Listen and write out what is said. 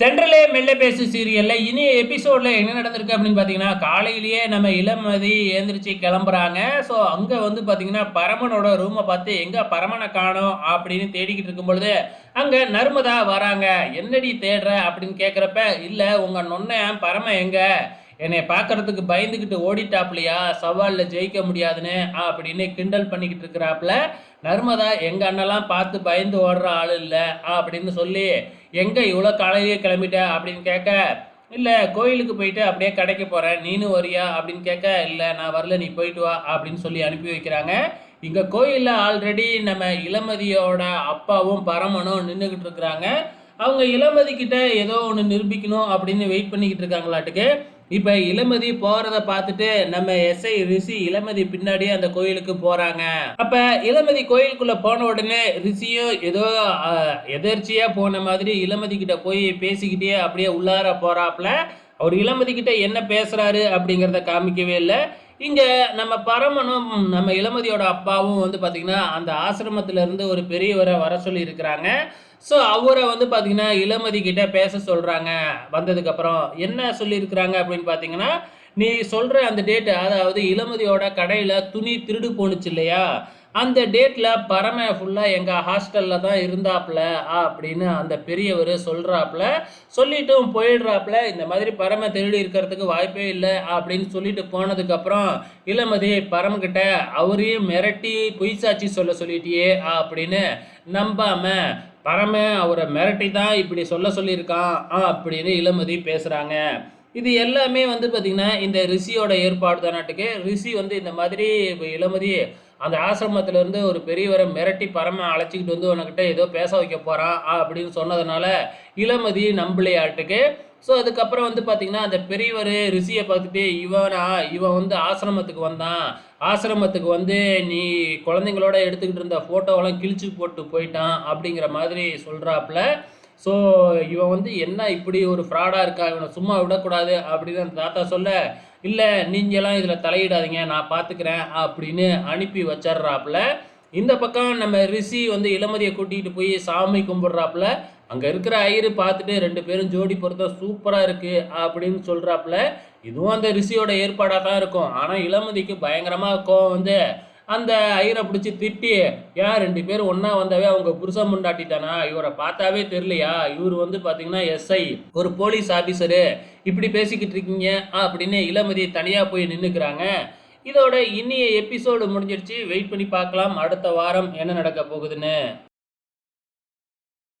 தென்றலே மெல்ல பேசு சீரியல்ல இனி எபிசோட்ல என்ன நடந்திருக்கு அப்படின்னு பாத்தீங்கன்னா காலையிலேயே நம்ம இளமதி ஏந்திரிச்சு கிளம்புறாங்க. ஸோ அங்க வந்து பாத்தீங்கன்னா பரமனோட ரூமை பார்த்து எங்க பரமனை காணோம்? அப்படின்னு தேடிக்கிட்டு இருக்கும் பொழுது அங்க நர்மதா வராங்க. என்னடி தேடுற? அப்படின்னு கேட்குறப்ப இல்ல உங்க நொன்ன பரம எங்க? என்னை பார்க்கறதுக்கு பயந்துக்கிட்டு ஓடிட்டாப்லையா? சவாலில் ஜெயிக்க முடியாதுன்னு அப்படின்னு கிண்டல் பண்ணிக்கிட்டு இருக்கிறாப்புல நர்மதா எங்கள் அண்ணெல்லாம் பார்த்து பயந்து ஓடுற ஆள் இல்லை அப்படின்னு சொல்லி எங்கே இவ்வளோ காலையிலேயே கிளம்பிட்ட? அப்படின்னு கேட்க இல்லை கோயிலுக்கு போயிட்டு அப்படியே கடைக்கு போகிறேன் நீனும் வரியா? அப்படின்னு கேட்க இல்லை நான் வரல நீ போயிட்டு வா அப்படின்னு சொல்லி அனுப்பி வைக்கிறாங்க. இங்கே கோயிலில் ஆல்ரெடி நம்ம இளமதியோட அப்பாவும் பரமனும் நின்றுக்கிட்டு இருக்கிறாங்க. அவங்க இளமதி கிட்ட ஏதோ ஒன்று நிரூபிக்கணும் அப்படின்னு வெயிட் பண்ணிக்கிட்டு இருக்காங்களாட்டுக்கு. இப்போ இளமதி போறத பார்த்துட்டு நம்ம எஸ்ஐ ரிஷி இளமதி பின்னாடியே அந்த கோயிலுக்கு போறாங்க. அப்ப இளமதி கோயிலுக்குள்ள போன உடனே ரிஷியும் ஏதோ அஹ், எதர்ச்சியா போன மாதிரி இளமதி கிட்ட போய் பேசிக்கிட்டே அப்படியே உள்ளார போறாப்ல. அவர் இளமதி கிட்ட என்ன பேசுறாரு அப்படிங்கிறத காமிக்கவே இல்லை. இங்கே நம்ம பரமனும் நம்ம இளமதியோட அப்பாவும் வந்து பார்த்திங்கன்னா அந்த ஆசிரமத்திலேருந்து ஒரு பெரியவரை வர சொல்லி இருக்கிறாங்க ஸோ அவரை வந்து பார்த்திங்கன்னா இளமதி கிட்ட பேச சொல்கிறாங்க வந்ததுக்கப்புறம் என்ன சொல்லியிருக்கிறாங்க அப்படின்னு பார்த்தீங்கன்னா நீ சொல்கிற அந்த டேட்டு அதாவது இளமதியோட கடையில் துணி திருடு போணுச்சு இல்லையா? அந்த டேட்டில் பரம ஃபுல்லாக எங்கள் ஹாஸ்டலில் தான் இருந்தாப்புல அப்படின்னு அந்த பெரியவர் சொல்கிறாப்புல சொல்லிட்டும் போயிடுறாப்ல இந்த மாதிரி பரம திருடி இருக்கிறதுக்கு வாய்ப்பே இல்லை அப்படின்னு சொல்லிட்டு போனதுக்கப்புறம் இளமதி பரமக்கிட்ட அவரையும் மிரட்டி பொய்சாட்சி சொல்ல சொல்லிட்டியே அப்படின்னு நம்பாம பரம அவரை மிரட்டி தான் இப்படி சொல்ல சொல்லியிருக்கான் அப்படின்னு இளமதி பேசுகிறாங்க இது எல்லாமே வந்து பார்த்திங்கன்னா இந்த ரிஷியோட ஏற்பாடு தானாட்டுக்கு ரிஷி வந்து இந்த மாதிரி இளமதி அந்த ஆசிரமத்திலேருந்து ஒரு பெரியவரை மிரட்டி பரம அழைச்சிக்கிட்டு வந்து உனக்கிட்ட ஏதோ பேச வைக்க போகிறான் அப்படின்னு சொன்னதுனால இளமதி நம்பளையாட்டுக்கு. ஸோ அதுக்கப்புறம் வந்து பார்த்திங்கன்னா அந்த பெரியவர் ரிஷியை பார்த்துட்டு இவனா இவன் வந்து ஆசிரமத்துக்கு வந்தான். ஆசிரமத்துக்கு வந்து நீ குழந்தைங்களோட எடுத்துக்கிட்டு இருந்த ஃபோட்டோவெல்லாம் கிழிச்சு போட்டு போயிட்டான் அப்படிங்கிற மாதிரி சொல்கிறாப்புல ஸோ இவன் வந்து என்ன இப்படி ஒரு ஃப்ராடாக இருக்கா? இவனை சும்மா விடக்கூடாது அப்படின்னு அந்த தாத்தா சொல்ல இல்லை நீங்களாம் இதில் தலையிடாதீங்க நான் பார்த்துக்கிறேன் அப்படின்னு அனுப்பி வச்சிட்றாப்புல இந்த பக்கம் நம்ம ரிஷி வந்து இளமதியை கூட்டிகிட்டு போய் சாமி கும்பிட்றாப்புல. அங்கே இருக்கிற ஐயரு பார்த்துட்டு ரெண்டு பேரும் ஜோடி பொறுத்தா சூப்பராக இருக்குது அப்படின்னு சொல்கிறாப்புல இதுவும் அந்த ரிஷியோட ஏற்பாடாக தான் இருக்கும். ஆனால் இளமதிக்கு பயங்கரமாக கோவம் வந்து அந்த ஐயரை பிடிச்சி திட்டி ஏன் ரெண்டு பேரும் ஒன்றா வந்தாவே அவங்க புருஷன் முண்டாட்டிட்டானா? இவரை பார்த்தாவே தெரியலையா? இவர் வந்து பார்த்தீங்கன்னா எஸ்ஐ ஒரு போலீஸ் ஆஃபீஸரு இப்படி பேசிக்கிட்டு இருக்கீங்க அப்படின்னு இளமதி தனியாக போய் நின்றுக்கிறாங்க இதோட இன்னைய எபிசோடு முடிஞ்சிருச்சு. வெயிட் பண்ணி பார்க்கலாம். அடுத்த வாரம் என்ன நடக்க போகுதுன்னு.